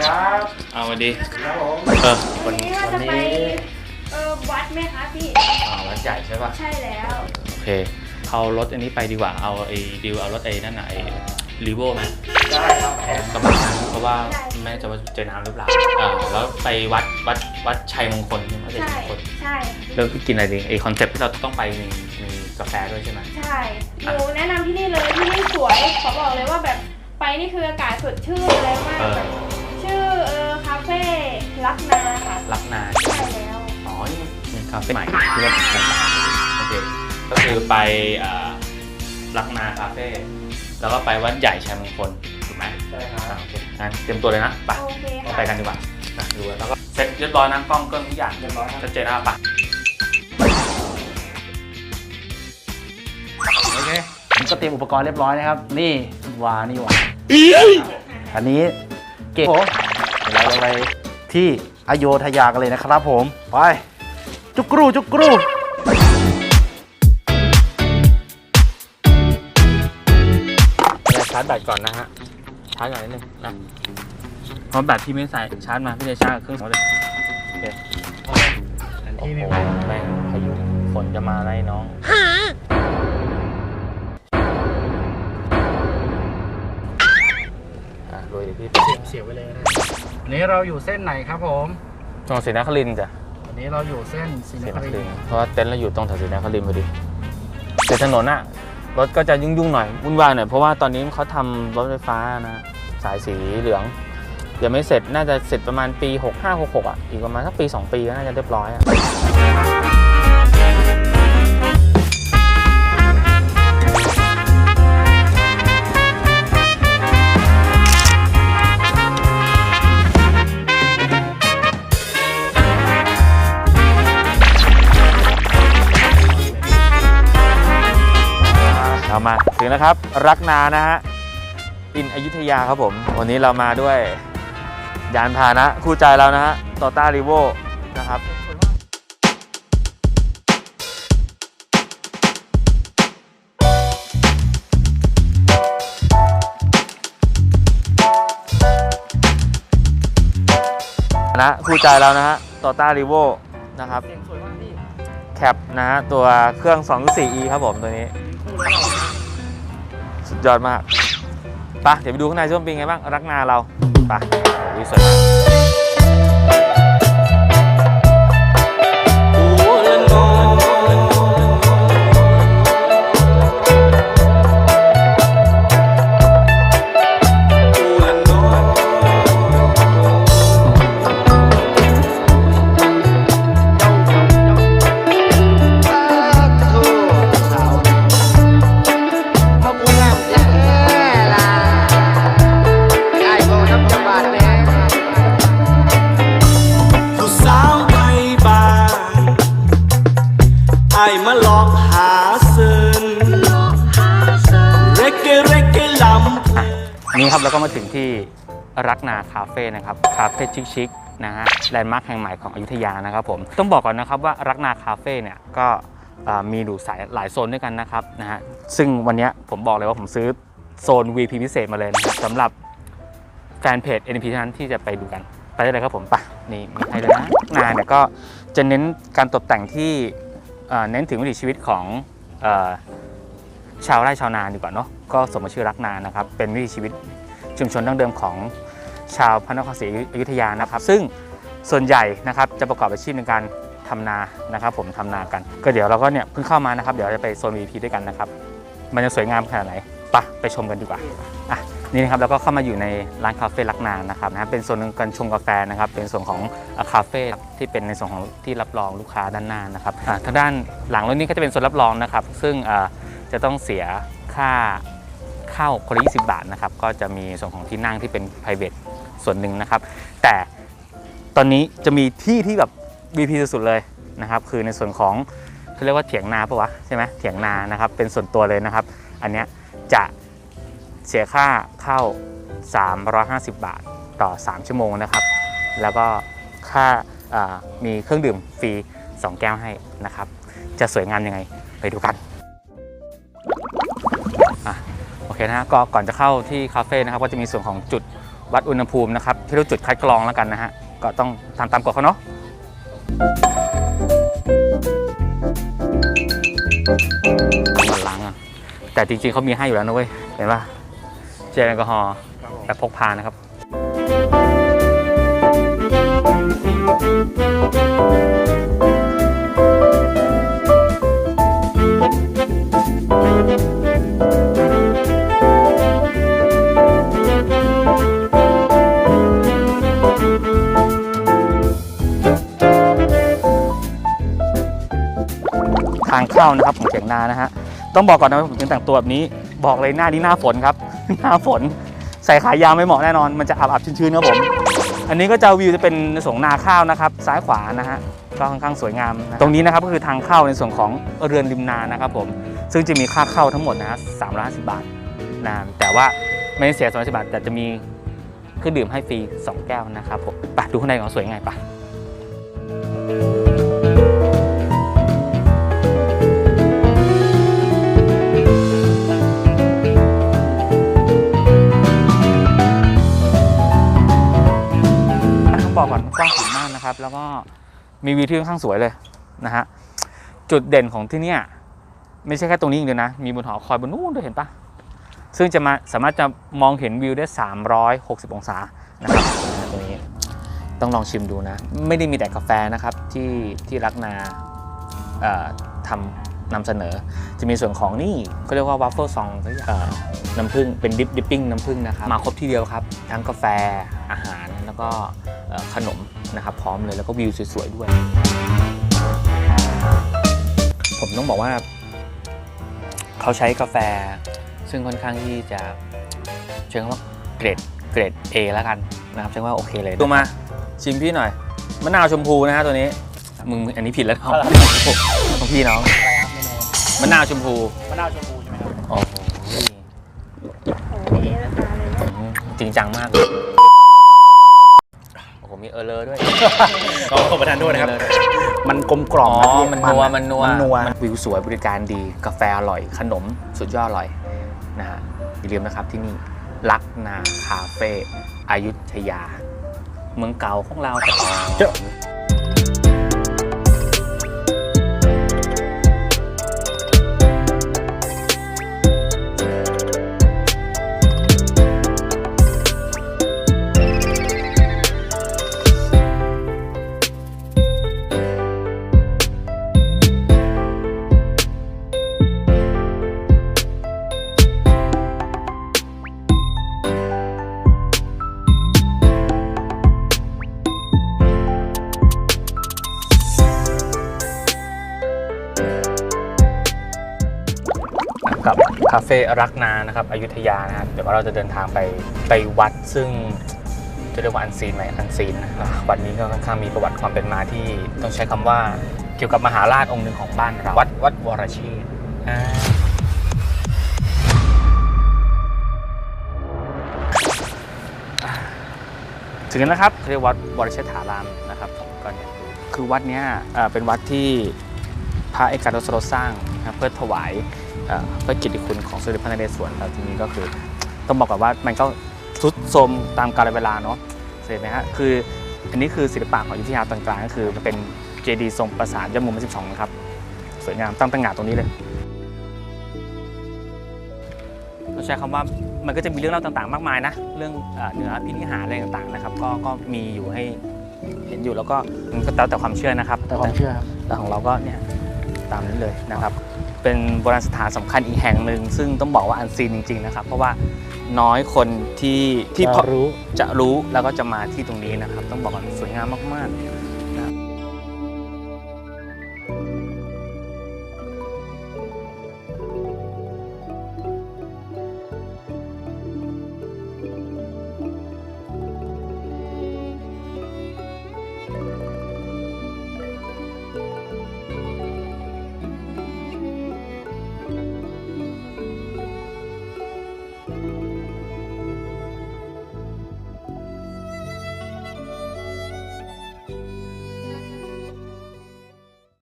ครับเอาวันดีครับผมเออวันนี้ว่าจะไปวันนี้เออวัดไหมคะพี่อ่าวัดใหญ่ใช่ป่ะใช่แล้วโอเค เอารถอันนี้ไปดีกว่าเอาไอ้ดิวเอารถไอ้นั่นน่ะไอ้รีโวไหมได้ครับแผนกำลังน้ำเพราะว่าแม่จะว่าเจอน้ำหรือเปล่าอ่าแล้วไปวัดวัดวัดชัยมงคลใช่ไหมวัดชัยใช่มงคลใช่แล้วกินอะไรดีไอ้คอนเซ็ปต์ที่เราต้องไปมีมีกาแฟด้วยใช่ไหมใช่หนูแนะนำที่นี่เลยที่นี่สวยขอบอกเลยว่าแบบไปนี่คืออากาศสดชื่นอะไรมากเออแบบ ลักนาค่ะรักนาใช่แล้วอ๋อนี่มันคาเฟ่ใหม่ที่ว่าผมไปโอเคก็คือไปอ่ารักนาคาเฟ่แล้วก็ไปวัดใหญ่ชัยมงคลถูกไหมใช่ครับอ่าโอเคงั้นเตรียมตัวเลยนะไปโอเคเราค่ะไปกันดีกว่านะดูแล้วก็เซ็ตเรียบร้อยนะกล้องเครื่องทุกอย่างเรียบร้อยครับชัดเจนนะไปะโอเคผมก็เตรียมอุปกรณ์เรียบร้อยนะครับ นี่วานี่วาอันนี้เก่งผมเดี๋ยวเราจะไป ที่อโยธยากันเลยนะครับผม ไป จุกกรูจุกกรูชาร์จแบตก่อนนะฮะ ชาร์จก่อนนิดนึงนะเพราะแบตพี่ไม่ใส่ชาร์จมาพี่จะชาร์จเครื่องสองเลยโอเคอันโอ้ที่โหไม่แม่งพายุฝนจะมาไล่น้องอะลุยดิพี่เสียบเสียบไว้เลยนะ อันนี้เราอยู่เส้นไหนครับผมตรงศรีนครินทร์จ้ะวันนี้เราอยู่เส้นศรีศรีนนคคริรินนททร์ร์เพราะว่าเต็นท์เราอยู่ตรงแถวศรีนครินทร์พอดีแต่ถนนอะรถก็จะยุ่งๆหน่อยวุ่นวายหน่อยเพราะว่าตอนนี้เขาทำรถไฟฟ้านะสายสีเหลืองยังไม่เสร็จน่าจะเสร็จประมาณปี 65 66อะอีกประมาณสักปี 2 ปีก็น่าจะเรียบร้อยอะ เรามาถึงแล้วครับ รักนานะฮะอินอยุธยาครับผม วันนี้เรามาด้วย ยานพาหนะ คู่ใจเรานะฮะโตต้ารีโวนะครับนะคู่ใจเรานะฮะโตต้ารีโวนะครับเสียงสวยมากพี่แคปนะฮะตัวเครื่อง 2.4e ครับผมตัวนี้ สุดยอดมากไปะเดี๋ยวไปดูข้างในช่วงเป็นไงบ้าง รักนาเราไปะดูสวยมาก ไอ้มาหลอกหาเซินเรกเกเรกเกลำนี่ครับเราก็มาถึงที่รักนาคาเฟ่นะครับคาเฟ่ชิคๆนะฮะแลนด์มาร์คแห่งใหม่ของอยุธยานะครับผมต้องบอกก่อนนะครับว่ารักนาคาเฟ่เนี่ยก็เอ่อมีดูสายหลายโซนด้วยกันนะครับนะฮะซึ่งวันเนี้ยผมบอกเลยว่าผมซื้อโซน VP พิเศษมาเลยนะครับสำหรับแฟนเพจ NP เท่านั้นที่จะไปดูกัน ไปได้เลยครับผมไปะนี่มีให้เลยนะนาเนี่ยก็จะเน้นการตกแต่งที่ เน้นถึงวิถีชีวิตของชาวไร่ชาวนาดีกว่าเนาะก็สมกับชื่อรักนานะครับเป็นวิถีชีวิตชุมชนดั้งเดิมของชาวพระนครศรีอยุธยานะครับ ซึ่งส่วนใหญ่นะครับจะประกอบอาชีพในการทำนานะครับ ผมทำนากัน ก็เดี๋ยวเราก็เนี่ยเพิ่งเข้ามานะครับ เดี๋ยวจะไปโซน VP ด้วยกันนะครับ มันจะสวยงามขนาดไหนไปะไปชมกันดีกว่าอะ นี่นะครับเราก็เข้ามาอยู่ในร้านคาเฟ่ลักนานนะครับนะเป็นส่วนหนึ่งการชงกาแฟนะครับ เป็นส่วนของคาเฟ่ที่เป็นในส่วนของที่รับรองลูกค้าด้านหน้านะครับทางด้านหลังรถนี้ก็จะเป็นส่วนรับรองนะครับ ซึ่งจะต้องเสียค่าเข้าคนละ20 บาทนะครับ ก็จะมีส่วนของที่นั่งที่เป็น private ส่วนหนึ่งนะครับ แต่ตอนนี้จะมีที่ที่แบบ VP สุดๆเลยนะครับ คือในส่วนของเขาเรียกว่าเถียงนาปะวะใช่ไหมเถียงนานะครับ เป็นส่วนตัวเลยนะครับ อันเนี้ยจะ เสียค่าเข้า 350 บาทต่อ 3 ชั่วโมงนะครับ แล้วก็ค่ามีเครื่องดื่มฟรี 2 แก้วให้นะครับ จะสวยงามยังไงไปดูกันโอเคนะฮะก็ก่อนจะเข้าที่คาเฟ่นะครับก็จะมีส่วนของจุดวัดอุณหภูมินะครับที่เราจุดคัดกรองแล้วกันนะฮะก็ต้องทำตามกฎเขาเนาะก่อนล้างอะแต่จริงๆเขามีให้อยู่แล้วนะเว้ยเห็นป่ะ เจลแอลกอฮอล์แบบพกพานะครับทางเข้านะครับของเถียงนานะฮะต้องบอกก่อนนะว่าผมถึงแต่งตัวแบบนี้ บอกเลยหน้านี้หน้าฝนครับ หน้าฝน ใส่ขายาวไม่เหมาะแน่นอน มันจะอับๆชื้นๆครับผม อันนี้ก็จะวิวจะเป็นสวนของนาข้าวนะครับ ซ้ายขวานะฮะก็ค่อนข้างสวยงามนะตรงนี้นะครับก็คือทางเข้าในส่วนของเรือนริมนานะครับผม ซึ่งจะมีค่าเข้าทั้งหมดนะฮะ350บบาทนะแต่ว่าไม่ได้เสีย350บบาทแต่จะมีเครื่องดื่มให้ฟรี2แก้วนะครับผมไปดูข้างในของสวยไงป มีวิวที่ค่อนข้างสวยเลยนะฮะจุดเด่นของที่เนี่ยไม่ใช่แค่ตรงนี้อย่างเดียวนะ มีบนหอคอยบนนู้นด้วยเห็นปะซึ่งจะมาสามารถจะมองเห็นวิวได้ 360 องศานะครับตรงนี้ต้องลองชิมดูนะ ไม่ได้มีแต่กาแฟนะครับที่ที่รักนาทำ นำเสนอ จะมีส่วนของนี่เขาเรียกว่าวัฟเฟิลซองน้ำผึ้งเป็นดิปดิปปิ้งน้ำผึ้งนะครับมาครบที่เดียวครับ ทั้งกาแฟอาหารแล้วก็เอ่อขนมนะครับพร้อมเลยแล้วก็วิวสวยๆด้วย ผมต้องบอกว่า เขาใช้กาแฟซึ่งค่อนข้างที่จะเชิงว่าเกรดเกรด A แล้วกันนะครับเชิงว่าโอเคเลยดูมาชิมพี่หน่อยมะนาวชมพูนะฮะตัวนี้มึงอันนี้ผิดแล้วของของพี่น้องอะไรครับเมนูมะนาวชมพูมะนาวชมพูใช่ไหมครับโอ้โหโอ้โหเอะราคาเลยนะจริงจังมากโอ้โหมีเออร์เลอร์ด้วยขอประทานโทษนะครับ มันกลมกล่อมอ๋อะมันพี่นัวมันนัว มันนัววิวสวยบริการดี กาแฟอร่อย ขนมสุดยอดอร่อยนะฮะอย่าลืมนะครับที่นี่ ลักนาคาเฟ่อายุทยา เมืองเก่าของเราแต่เจ้าาเฟ่รักนานะครับอยุธยานะครับเดี๋ยวเราจะเดินทางไปไปวัดซึ่งจะเรียกว่าอันซีนไหมอันซีนนะวัดนี้ก็ค่อนข้างมีประวัติความเป็นมาที่ต้องใช้คำว่าเกี่ยวกับมหาราชองค์หนึ่งของบ้านเราวัดวัดวรเชษฐ์อ่าถึงแล้วนะครับเรียกวัดวรเชษฐารามนะครับก็เนี่ยคือวัดเนี้ยเอ่อเป็นวัดที่พระเอกาทศรสสร้างนะครับเพื่อถวายเอ่อ พระกิตติคุณของสมเด็จพระนเรศวรแล้วทีนี้ก็คือต้องบอกก่อนว่ามันก็ทรุดโทรมตามกาลเวลาเนาะเห็นไหมฮะคืออันนี้คือศิลปะของอยุธยาตอนกลางก็คือมันเป็นเจดีย์ทรงปราสาทยอดมุม12นะครับสวยงามตั้งตั้งงานตรงนี้เลยเราใช้คำว่ามันก็จะมีเรื่องเล่าต่างๆ มากมายนะ เรื่องเอ่อเหนือพินิหารอะไรต่างๆนะครับ ก็ก็มีอยู่ให้เห็นอยู่แล้วก็มันก็แล้วแต่ความเชื่อนะครับแต่ความเชื่อครับแต่ของเราก็เนี่ยตามนี้เลยนะครับ เป็นโบราณสถานสำคัญอีกแห่งหนึ่ง ซึ่งต้องบอกว่าอันซีนจริง ๆ นะครับ เพราะว่าน้อยคนที่ที่จะพอรู้จะรู้แล้วก็จะมาที่ตรงนี้นะครับ ต้องบอกว่าสวยงามมาก